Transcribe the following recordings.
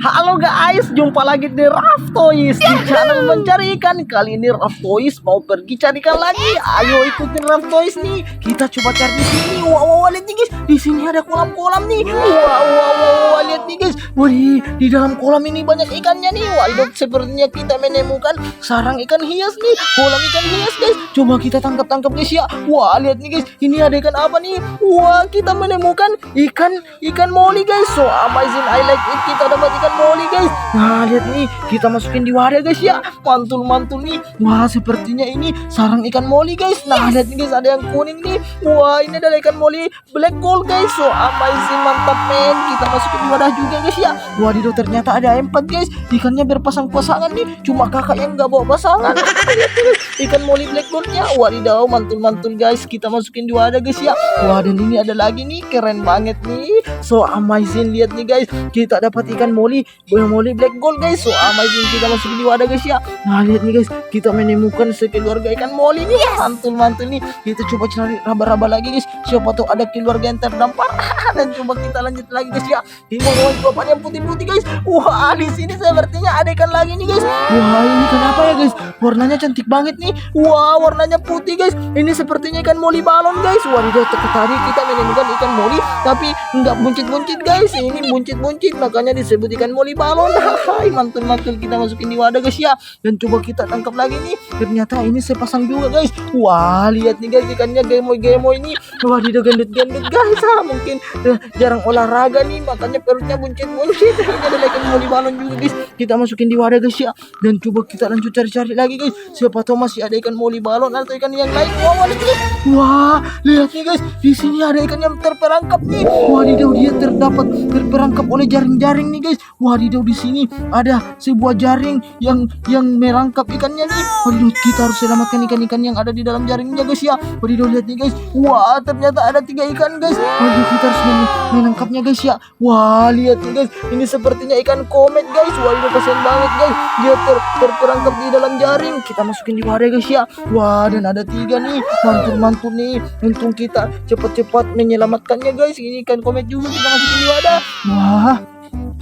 Halo guys, jumpa lagi di Raf Toys di channel mencari ikan. Kali ini Raf Toys mau pergi cari ikan lagi. Ayo ikutin Raf Toys nih. Kita coba cari di sini. Wow, wow, wow, lihat nih guys. Di sini ada kolam-kolam nih. Wow, wow, wow, Wih, di dalam kolam ini banyak ikannya nih. Waduh, sepertinya kita menemukan sarang ikan hias nih. Kolam ikan hias guys. Coba kita tangkap-tangkap guys ya. Wah, lihat nih guys. Ini ada ikan apa nih? Wah, kita menemukan ikan ikan moli guys. So amazing, I like it. Kita dapat ikan moli guys. Nah, lihat nih. Kita masukin di wadah guys ya. Mantul-mantul nih. Wah, sepertinya ini sarang ikan moli guys. Nah, lihat nih guys. Ada yang kuning nih. Wah, ini adalah ikan moli black gold guys. So amazing, mantap men. Kita masukin di wadah juga guys ya. Wadidaw, ternyata ada empat guys. Ikannya berpasang-pasangan nih. Cuma kakak yang nggak bawa pasangan. Ikan moli black goldnya. Wadidaw, mantul-mantul guys. Kita masukin di wadah guys ya. Wah, dan ini ada lagi nih. Keren banget nih. So amazing. Lihat nih guys. Kita dapat ikan moli. Moli black gold guys. So amazing. Kita masukin di wadah guys ya. Nah, lihat nih guys. Kita menemukan sekeluarga ikan moli nih. Mantul-mantul nih. Kita coba cari raba-raba lagi guys. Siapa tahu ada keluarga yang terdampar. dan coba kita lanjut lagi guys ya. Di bawah jawaban yang putih-putih guys. Wah, di sini sepertinya ada ikan lagi nih guys. Wah, ini kenapa ya guys? Warnanya cantik banget nih. Wah, warnanya putih guys. Ini sepertinya ikan moli balon guys. Wadidaw, tadi kita menemukan ikan moli tapi nggak buncit-buncit guys. Ini buncit-buncit makanya disebut ikan moli balon. Hai, mantul-mantul kita masukin di wadah guys ya. Dan coba kita tangkap lagi nih. Ternyata ini sepasang juga guys. Wah, lihat nih guys ikannya gemoy-gemoy nih. Wadidaw gendut-gendut guys. Ah, mungkin eh, jarang olahraga nih makanya perutnya buncit-buncit. Guys. Kita masukin di wadah guys ya. Dan coba kita lanjut cari-cari lagi guys. Siapa tahu masih ada ikan moli balon atau ikan yang lain. Wah, lihat nih. Wah, lihat nih guys. Di sini ada ikan yang terperangkap nih. Wadidaw, dia terdapat terperangkap oleh jaring-jaring nih guys. Wadidaw, di sini ada sebuah jaring yang yang merangkap ikannya nih. Wadidaw, kita harus selamatkan ikan-ikan yang ada di dalam jaringnya guys ya. Wadidaw, lihat nih guys. Wah, ternyata ada tiga ikan guys. Wadidaw, kita harus men- menangkapnya guys ya. Wah, lihat nih guys. Ini sepertinya ikan komet guys. Wadidaw, kasihan banget guys. Dia ter terperangkap di dalam jaring. Kita masukin di wadah guys ya. Wah, dan ada tiga nih. Mantul-mantul nih. Untung kita cepat-cepat menyelamatkannya guys. Ini ikan komet juga kita masukin di wadah. Wah,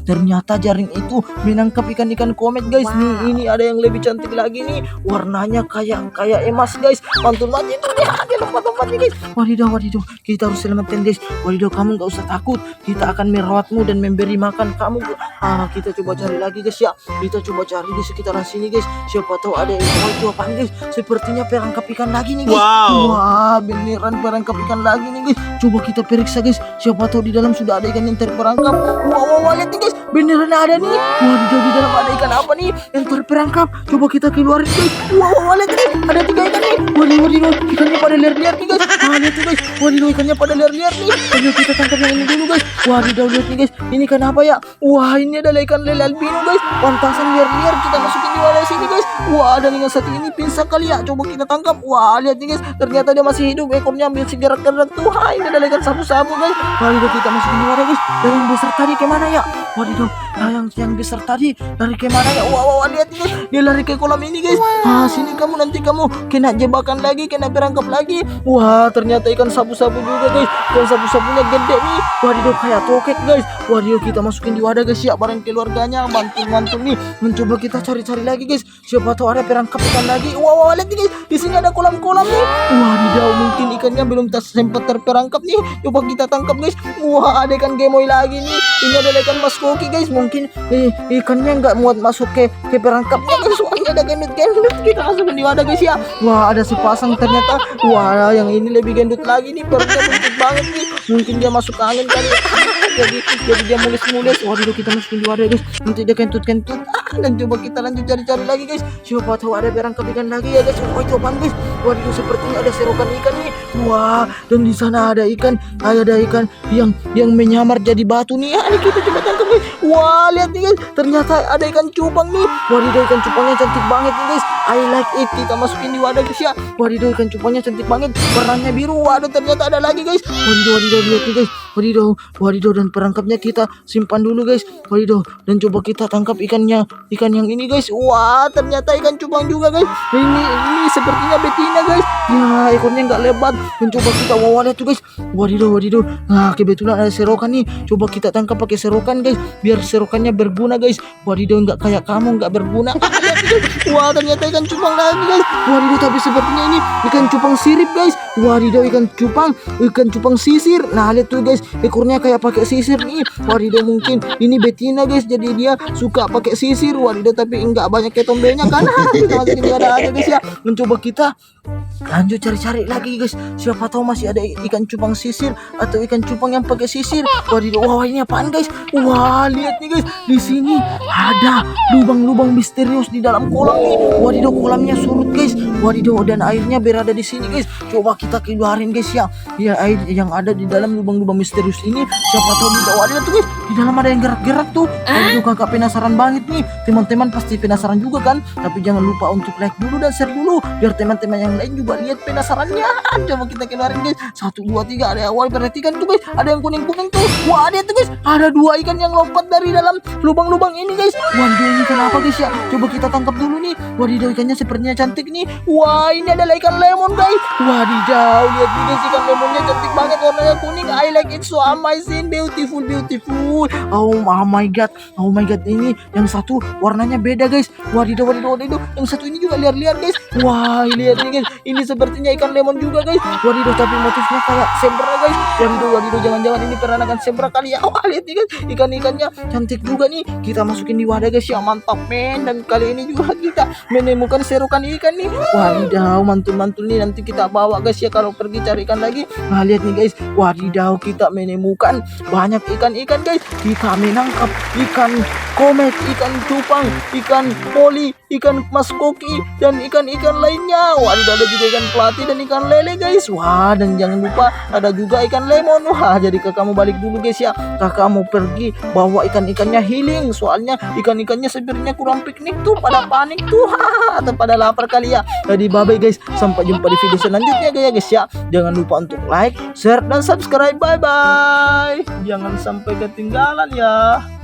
Ternyata jaring itu menangkap ikan-ikan komet guys. Nih ini ada yang lebih cantik lagi nih. Warnanya kayak kayak emas guys. Mantul banget itu dia. Dia lompat-lompat nih guys. Wadidaw wadidaw. Kita harus selamatkan guys. Wadidaw kamu nggak usah takut. Kita akan merawatmu dan memberi makan kamu. Ah kita coba cari lagi guys ya. Kita coba cari di sekitaran sini guys. Siapa tahu ada yang mau itu apaan guys. Sepertinya perangkap ikan lagi nih guys. Wow. Wah beneran perangkap ikan lagi nih guys. Coba kita periksa guys. Siapa tahu di dalam sudah ada ikan yang terperangkap. Wow wow, wow lihat nih guys. Beneran ada nih. Waduh di dalam ada ikan apa nih yang terperangkap. Coba kita keluarin guys. Wow wow lihat nih. Ada tiga ikan nih. Waduh waduh waduh. ikannya pada liar-liar nih guys. Wah lihat nih guys. Waduh ikannya pada liar-liar nih. Ayo kita tangkap yang ini dulu guys. Waduh lihat nih guys. Ini ikan apa ya? Wah ini adalah ikan lele albino guys. Pantasan liar-liar kita masukin di wadah sini guys. Wah dan yang satu ini pingsan kali ya. Coba kita tangkap. Wah lihat nih guys. Ternyata dia masih hidup. Ekornya ambil segerak-gerak tuh. Wah ini adalah ikan sabu-sabu guys. Waduh kita masukin di wadah guys. Dan yang besar tadi ke mana ya? Waduh. Nah, yang yang besar tadi lari ke mana ya? Wah, wah, wah, lihat guys. Dia lari ke kolam ini guys. Ah sini kamu nanti kamu kena jebakan lagi, kena perangkap lagi. Wah ternyata ikan sabu-sabu juga guys. Ikan sabu-sabunya gede nih. Waduh kayak toket guys. Waduh kita masukin di wadah guys ya bareng keluarganya mantul-mantul nih. Mencoba kita cari-cari lagi guys. Siapa tahu ada perangkap ikan lagi. Wah, wah, lihat nih guys. Di sini ada kolam-kolam nih. Wadidaw mungkin ikannya belum sempat terperangkap nih. Coba kita tangkap guys. Wah ada ikan gemoy lagi nih. Ini adalah ikan mas koki guys. Mungkin eh, ikannya nggak muat masuk ke ke perangkapnya guys. Soalnya ada gendut-gendut. Kita masukin di wadah guys ya. Wah ada sepasang ternyata. Wah yang ini lebih gendut lagi nih. Perutnya buncit banget nih. Mungkin dia masuk angin kali. jadi jadi dia mulis-mulis. Waduh kita masukin di wadah guys. Nanti dia kentut-kentut. Dan coba kita lanjut cari-cari lagi guys. Siapa tahu ada perangkap ikan lagi ya guys. Oh apaan guys? Waduh sepertinya ada serokan ikan nih. Wah dan di sana ada ikan. Ada ikan yang yang menyamar jadi batu nih. Ya, ini kita coba tangkap guys. Wah lihat nih guys. Ternyata ada ikan cupang nih. Waduh ikan cupangnya cantik banget nih guys. I like it. Kita masukin di wadah guys ya. Waduh ikan cupangnya cantik banget. Warnanya biru. Waduh ternyata ada lagi guys. Waduh waduh lihat nih guys. Wadidaw, wadidaw dan perangkapnya kita simpan dulu guys. Wadidaw, dan coba kita tangkap ikannya, ikan yang ini guys. Wah, ternyata ikan cupang juga guys. Ini ini sepertinya betina guys. Ya, ekornya nggak lebat. Dan coba kita wawa lihat tuh guys. Wadidaw, wadidaw. Nah, kebetulan ada serokan nih. Coba kita tangkap pakai serokan guys, biar serokannya berguna guys. Wadidaw, nggak kayak kamu nggak berguna. Wah, ternyata ikan cupang lagi guys. Wadidaw, tapi sepertinya ini ikan cupang sirip guys. Wadidaw, ikan cupang, ikan cupang sisir. Nah, lihat tuh guys, ekornya kayak pakai sisir nih. Wadidaw, mungkin ini betina guys, jadi dia suka pakai sisir. Wadidaw, tapi enggak banyak ketombenya kan. kita masih ada guys ya. Mencoba kita lanjut cari-cari lagi guys. Siapa tahu masih ada ikan cupang sisir atau ikan cupang yang pakai sisir. Wadidaw, wah ini apaan guys? Wah, lihat nih guys, di sini ada lubang-lubang misterius di dalam kolam nih. Wadidaw, kolamnya surut guys. Wadidaw, dan airnya berada di sini guys. Coba kita keluarin guys ya. Ya air yang ada di dalam lubang-lubang misterius ini. Siapa tahu di bawah tuh guys. Di dalam ada yang gerak-gerak tuh. Aduh, kakak penasaran banget nih. Teman-teman pasti penasaran juga kan? Tapi jangan lupa untuk like dulu dan share dulu biar teman-teman yang lain juga lihat penasarannya. Coba kita keluarin guys. Satu, dua, tiga. Ada awal perhatikan tuh guys. Ada yang kuning-kuning tuh. Wah, ada tuh guys. Ada dua ikan yang lompat dari dalam lubang-lubang ini guys. Waduh, ini kenapa guys ya? Coba kita tangkap dulu nih. Wadidaw, ikannya sepertinya cantik nih. Wah, ini adalah ikan lemon guys. Wadidaw, lihat nih guys ikan lemonnya cantik banget warnanya kuning. I like it so amazing, beautiful, beautiful. Oh, oh my god, oh my god ini yang satu warnanya beda guys. Wadidaw, wadidaw, wadidaw. Yang satu ini juga liar-liar guys. Wah, lihat nih guys. Ini sepertinya ikan lemon juga guys. Wadidaw, tapi motifnya kayak zebra guys. Wadidaw, wadidaw, jangan-jangan ini peranakan zebra kali ya. Wah, lihat nih guys, ikan-ikannya cantik juga nih. Kita masukin di wadah guys ya, mantap men. Dan kali ini juga kita menemukan serokan ikan nih. Wadidaw, mantul-mantul nih nanti kita bawa guys ya kalau pergi cari ikan lagi. Nah, lihat nih guys. Wadidaw, kita menemukan banyak ikan-ikan guys. Kita menangkap ikan komet, ikan cupang, ikan poli, ikan maskoki, dan ikan-ikan lainnya. Wadidaw, ada juga ikan pelati dan ikan lele guys. Wah, dan jangan lupa ada juga ikan lemon. Wah, jadi kakak mau balik dulu guys ya. Kakak mau pergi bawa ikan-ikannya healing. Soalnya ikan-ikannya sebenarnya kurang piknik tuh, pada panik tuh. Atau pada lapar kali ya. Jadi bye bye guys. Sampai jumpa di video selanjutnya ya guys ya. Jangan lupa untuk like, share, dan subscribe. Bye bye. Jangan sampai ketinggalan ya.